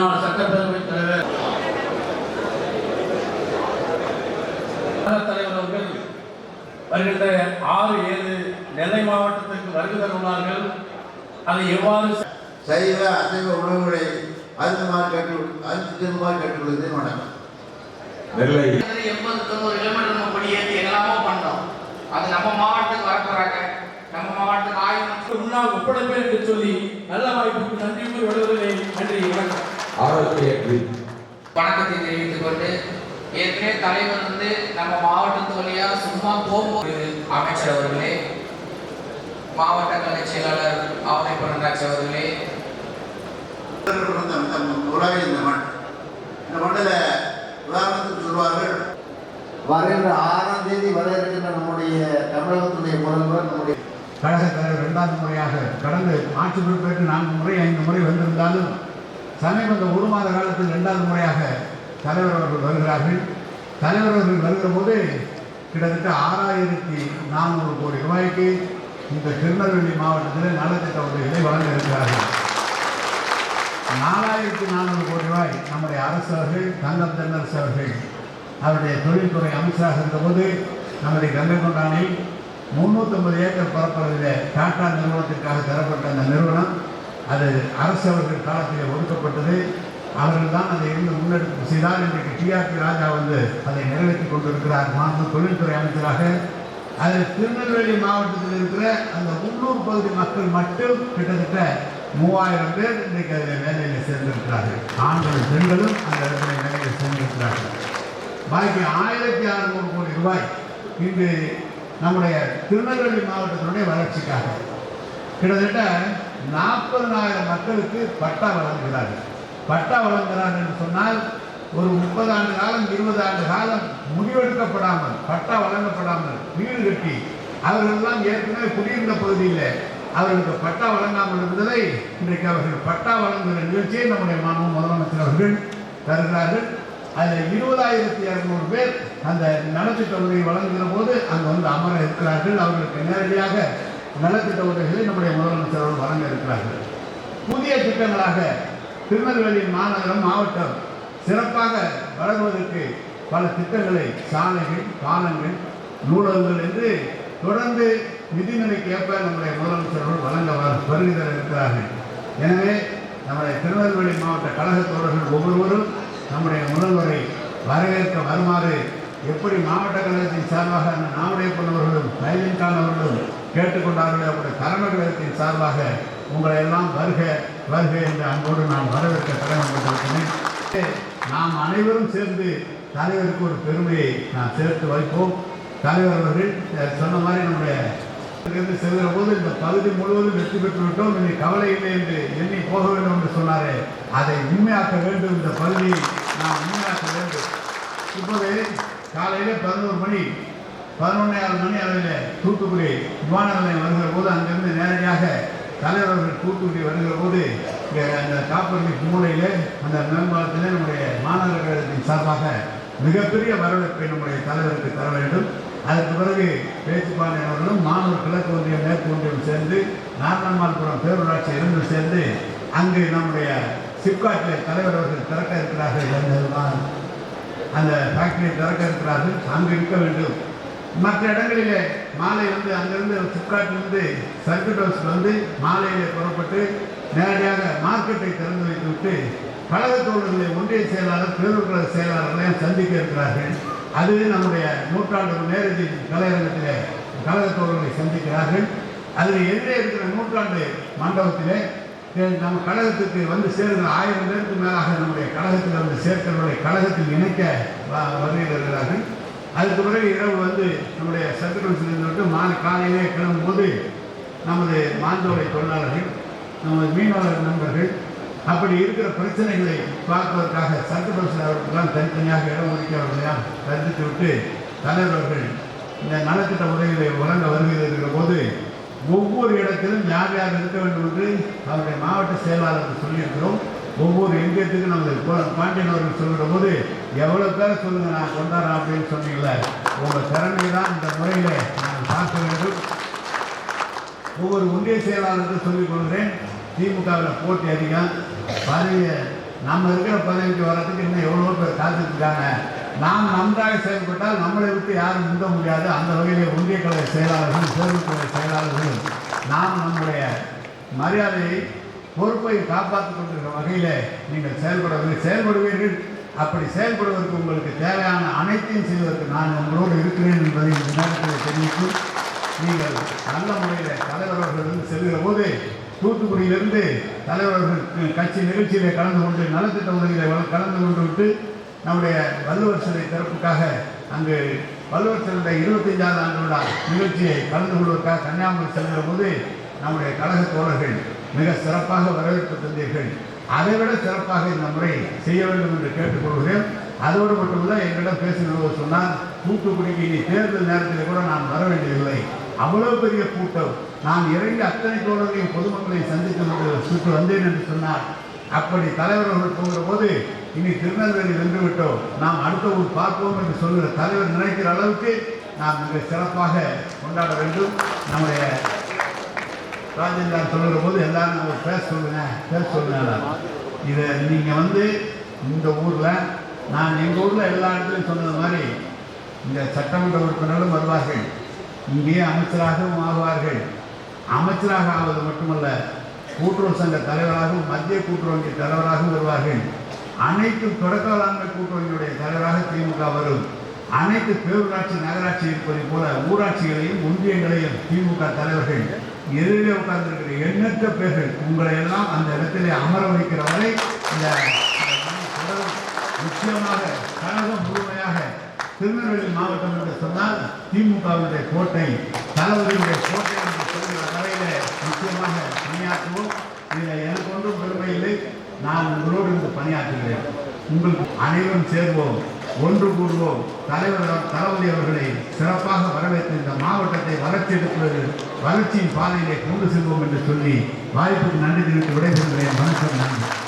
முன்னாள் சட்டப்பேரவை தலைவர். தலைவர் அவர்கள் வருகின்ற ஆறு ஏழு நெல்லை மாவட்டத்திற்கு வருகை தருவார்கள் அதை எவ்வாறு சைவ அசைவ உணவுகளை அருந்துமாறு கற்று அருந்துமாறு கற்றுக்கொள்வது வணக்கம் நெல்லை. எண்பது தொண்ணூறு கிலோமீட்டர் நம்ம படியேற்றி எல்லாமோ பண்ணோம். அது நம்ம மாவட்டத்துக்கு வர போறாங்க நம்ம மாவட்டத்துக்கு ஆயிரம் முன்னால் ஒப்படைப்பேன் என்று சொல்லி நல்ல வாய்ப்புக்கு நன்றி கூறி விடுவதில்லை நன்றி வணக்கம். ஆரோக்கியத்தில் வணக்கத்தை தெரிவித்துக் கொண்டு ஏற்கனவே தலைவர் வந்து நம்ம மாவட்டத்து வழியா சும்மா போகும்போது அமைச்சர் அவர்களே மாவட்ட கலை செயலாளர் ஆவணை பரந்தாட்சி அவர்களே. இந்த இந்த உலகை இந்த மண். இந்த மண்ணில் உதாரணத்துக்கு சொல்வார்கள் வருகின்ற ஆறாம் தேதி வர இருக்கின்ற நம்முடைய தமிழகத்துடைய முதல்வர் நம்முடைய கழகத் தலைவர் இரண்டாவது முறையாக கடந்து ஆட்சி பொறுப்பேற்று நான்கு முறை ஐந்து முறை வந்திருந்தாலும் சமீப ஒரு மாத காலத்தில் இரண்டாவது முறையாக தலைவர் அவர்கள் வருகிறார்கள். தலைவர் அவர்கள் வருகிற போது கிட்டத்தட்ட ஆறாயிரத்தி நானூறு கோடி ரூபாய்க்கு இந்த திருநெல்வேலி மாவட்டத்தில் நலத்திட்ட உதவிகளை வழங்க இருக்கிறார்கள். நாலாயிரத்தி நானூறு கோடி ரூபாய் நம்முடைய அரசு அவர்கள் தங்கம் தென்னரசு அவர்கள் அவருடைய தொழில்துறை அமைச்சராக இருந்தபோது நம்முடைய கங்கை கொண்டானில் முன்னூற்றம்பது ஏக்கர் பரப்பளவில் டாடா நிறுவனத்திற்காக தரப்பட்ட அந்த நிறுவனம் அது அரசு அவர்கள் காலத்தில் ஒதுக்கப்பட்டது. அவர்கள் தான் அதை இருந்து முன்னெடுப்பு செய்தால் இன்றைக்கு டிஆர்பி ராஜா வந்து அதை நிறைவேற்றி கொண்டிருக்கிறார். மாண்பு தொழில்துறை அமைச்சராக. அதில் திருநெல்வேலி மாவட்டத்தில் இருக்கிற அந்த உள்ளூர் பகுதி மக்கள் மட்டும் கிட்டத்தட்ட மூவாயிரம் பேர் இன்றைக்கு அதில் வேலையில் சேர்ந்திருக்கிறார்கள். ஆண்களும் பெண்களும் அந்த இடத்துல வேலையில் சேர்ந்திருக்கிறார்கள். பாக்கி ஆயிரத்தி அறுநூறு கோடி ரூபாய் இன்று நம்முடைய திருநெல்வேலி மாவட்டத்தினுடைய வளர்ச்சிக்காக. கிட்டத்தட்ட நாற்பதனாயிரம் மக்களுக்கு பட்டா வழங்குகிறார்கள் பட்டா வழங்குகிறார் என்று சொன்னால் ஒரு முப்பது ஆண்டு காலம் இருபது ஆண்டு காலம் முடிவெடுக்கப்படாமல் பட்டா வழங்கப்படாமல் வீடு கட்டி அவர்களெல்லாம் ஏற்கனவே குடியிருந்த பகுதியில் அவர்களுக்கு பட்டா வழங்காமல் இருந்ததை இன்றைக்கு அவர்கள் பட்டா வழங்குகிற நிகழ்ச்சியை நம்முடைய மாணவ முதலமைச்சர் அவர்கள் தருகிறார்கள். அதில் இருபதாயிரத்தி இரநூறு பேர் அந்த நலத்திட்ட உதவி வழங்குகிற போது அங்கே வந்து அமர இருக்கிறார்கள். அவர்களுக்கு நேரடியாக நலத்திட்ட உதவிகளை நம்முடைய முதலமைச்சர் அவர்கள் வழங்க இருக்கிறார்கள். புதிய திட்டங்களாக திருநெல்வேலி மாநகரம் மாவட்டம் சிறப்பாக வழங்குவதற்கு பல திட்டங்களை சாலைகள் பாலங்கள் நூலகங்கள் என்று தொடர்ந்து நிதிநிலைக்கு ஏற்ப நம்முடைய முதலமைச்சர்கள் வழங்க வருகிறார் இருக்கிறார்கள். எனவே நம்முடைய திருநெல்வேலி மாவட்ட கழக தோழர்கள் ஒவ்வொருவரும் நம்முடைய முதல்வரை வரவேற்க வருமாறு எப்படி மாவட்ட கழகத்தின் சார்பாக அந்த நாமடைய பொன்னவர்களும் நைலின்கான் காணவர்களும் கேட்டுக்கொண்டார்களே அப்படி தலைமை சார்பாக உங்களை எல்லாம் வருக வருக என்று அன்போடு நான் வரவேற்க கடமைப்பட்டிருக்கிறேன். நாம் அனைவரும் சேர்ந்து தலைவருக்கு ஒரு பெருமையை நாம் சேர்த்து வைப்போம். தலைவர் அவர்கள் சொன்ன மாதிரி நம்முடைய செல்கிற போது இந்த பகுதி முழுவதும் வெற்றி பெற்று விட்டோம். இனி கவலை இல்லை என்று எண்ணி போக வேண்டும் என்று சொன்னாரே அதை உண்மையாக்க வேண்டும். இந்த பகுதியை நாம் உண்மையாக்க வேண்டும். இப்போது காலையில் பதினோரு மணி பதினொன்றாயிரம் மணி அளவில் தூத்துக்குடி விமான நிலையம் வருகிற போது அங்கிருந்து நேரடியாக தலைவர் அவர்கள் தூத்துக்குடி வருகிற போது இங்கே அந்த காப்பரணி மூலையில் அந்த மேம்பாலத்தில் நம்முடைய மாநகர கழகத்தின் சார்பாக மிகப்பெரிய வரவேற்பை நம்முடைய தலைவருக்கு தர வேண்டும். அதற்கு பிறகு பேச்சுப்பாண்டி அவர்களும் மாணவர் கிழக்கு ஒன்றியம் மேற்கு ஒன்றியம் சேர்ந்து நாரணம்மாள்புரம் பேரூராட்சி இரண்டும் சேர்ந்து அங்கு நம்முடைய சிப்காட்டில் தலைவர் அவர்கள் திறக்க இருக்கிறார்கள். என்பதுதான் அந்த ஃபேக்டரியை திறக்க இருக்கிறார்கள். அங்கு இருக்க வேண்டும். மற்ற இடங்களிலே மாலை வந்து அங்கிருந்து சிப்காட்டிலிருந்து சர்க்கிட் ஹவுஸ் வந்து மாலையிலே புறப்பட்டு நேரடியாக மார்க்கெட்டை திறந்து வைத்துவிட்டு கழக தோழர்களை ஒன்றிய செயலாளர் பேரூர் கழக செயலாளர்களையும் சந்திக்க இருக்கிறார்கள். அது நம்முடைய நூற்றாண்டு நேரடி கலையரங்கத்தில் கழக தோழர்களை சந்திக்கிறார்கள். அதில் எதிரே இருக்கிற நூற்றாண்டு மண்டபத்திலே நம்ம கழகத்துக்கு வந்து சேருகிற ஆயிரம் பேருக்கு மேலாக நம்முடைய கழகத்தில் வந்து சேர்க்கிறவர்களை கழகத்தில் இணைக்க வ- வருகை வருகிறார்கள். அதுக்கு பிறகு இரவு வந்து நம்முடைய சர்க்கிள் விட்டு மாலை காலையிலே கிளம்பும்போது நமது மாந்தோலை தொழிலாளர்கள் நமது மீனவர் நண்பர்கள் அப்படி இருக்கிற பிரச்சனைகளை பார்ப்பதற்காக சர்க்கிள் அவர்களுக்கெல்லாம் தனித்தனியாக இடம் ஒதுக்கி அவர்களையும் கருத்து விட்டு தலைவர்கள் இந்த நலத்திட்ட உதவிகளை வழங்க வருகிறது இருக்கிற போது ஒவ்வொரு இடத்திலும் யார் யார் இருக்க வேண்டும் என்று அவருடைய மாவட்ட செயலாளருக்கு சொல்லியிருக்கிறோம். ஒவ்வொரு எங்கேயத்துக்கும் நாங்கள் பா- பாண்டியன் அவர்கள் சொல்கிற போது எவ்வளோ பேர் சொல்லுங்க நான் கொண்டாடுறேன் அப்படின்னு சொன்னீங்களே உங்கள் திறமை தான் இந்த முறையில் நான் பார்க்க வேண்டும். ஒவ்வொரு ஒன்றிய செயலாளர்கள் சொல்லிக் கொள்கிறேன் திமுகவில் போட்டி அதிகம். பதவியை நம்ம இருக்கிற பதவிக்கு வர்றதுக்கு இன்னும் எவ்வளோ பேர் காத்துருக்காங்க நாம் நன்றாக செயல்பட்டால் நம்மளை விட்டு யாரும் முந்த முடியாது. அந்த வகையிலே ஒன்றிய கழக செயலாளர்கள் தேர்வுத்துறை செயலாளர்கள் நாம் நம்முடைய மரியாதையை பொறுப்பை காப்பாற்றிக் கொண்டிருக்கிற வகையில் நீங்கள் செயல்படவில்லை செயல்படுவீர்கள். அப்படி செயல்படுவதற்கு உங்களுக்கு தேவையான அனைத்தையும் செய்வதற்கு நான் உங்களோடு இருக்கிறேன் என்பதை இந்த நேரத்தில் தெரிவித்து நீங்கள் நல்ல முறையில் தலைவர் செல்கிற போது தூத்துக்குடியிலிருந்து தலைவர்கள் கட்சி நிகழ்ச்சியிலே கலந்து கொண்டு நலத்திட்ட உதவிகளை கலந்து கொண்டு விட்டு நம்முடைய வள்ளுவர் சிலை திறப்புக்காக அங்கு வள்ளுவர் சிலை இருபத்தஞ்சாவது ஆண்டு விழா நிகழ்ச்சியை கலந்து கொள்வதற்காக கன்னியாகுமரி செல்கிற போது நம்முடைய கழக தோழர்கள் மிக சிறப்பாக வரவேற்பு தந்தீர்கள். அதைவிட சிறப்பாக இந்த முறை செய்ய வேண்டும் என்று கேட்டுக்கொள்கிறேன் அதோடு மட்டுமல்ல எங்களிடம் பேசுகிறவர் சொன்னால் தூத்துக்குடிக்கு இனி தேர்தல் நேரத்தில் கூட நான் வர வேண்டியதில்லை. அவ்வளவு பெரிய கூட்டம். நான் இறங்கி அத்தனை தோழர்களையும் பொதுமக்களை சந்தித்து சுற்று வந்தேன் என்று சொன்னார். அப்படி தலைவர் போகிற போது இனி திருநெல்வேலி வென்று விட்டோம். நாம் அடுத்த ஊர் பார்ப்போம் என்று சொல்கிற தலைவர் நினைக்கிற அளவுக்கு நாம் மிக சிறப்பாக கொண்டாட வேண்டும். நம்முடைய ராஜேந்திரன் சொல்லுற போது எல்லாரும் ஒரு பேச சொல்லுங்க பேச சொல்லுங்க இதை நீங்கள் வந்து இந்த ஊரில் நான் எங்கள் ஊரில் எல்லா இடத்துலையும் சொன்னது மாதிரி இந்த சட்டமன்ற உறுப்பினர்களும் வருவார்கள். இங்கேயே அமைச்சராகவும் ஆவார்கள் அமைச்சராக ஆவது மட்டுமல்ல கூட்டுறவு சங்க தலைவராகவும் மத்திய கூட்டுறவு வங்கி தலைவராகவும் வருவார்கள். அனைத்து தொடக்க வேளாண்மை தலைவராக திமுக வரும். அனைத்து பேரூராட்சி நகராட்சி இருப்பதை போல ஊராட்சிகளையும் ஒன்றியங்களையும் திமுக தலைவர்கள். எதிரே உட்கார்ந்துருக்கிற எண்ணற்ற பேர்கள் உங்களை எல்லாம் அந்த இடத்திலே அமர வைக்கிற வரை இந்த நிச்சயமாக கழகம் முழுமையாக திருநெல்வேலி மாவட்டம் என்று சொன்னால் திமுகவினுடைய கோட்டை தளபதியுடைய கோட்டை என்று சொல்கிற வரையில நிச்சயமாக பணியாற்றுவோம். இதில் எனக்கு ஒன்றும் பெருமை இல்லை. நான் உங்களோடு இருந்து பணியாற்றுகிறேன். உங்களுக்கு அனைவரும் சேர்வோம். ஒன்று கூடுவோம் தலைவர் தளபதி அவர்களை சிறப்பாக வரவேற்று இந்த மாவட்டத்தை வளர்ச்சி எடுப்பது வளர்ச்சியின் பாதையிலே கொண்டு செல்வோம் என்று சொல்லி வாய்ப்புக்கு நன்றி தெரிவித்து விடைபெறுகிறேன். வணக்கம் நன்றி.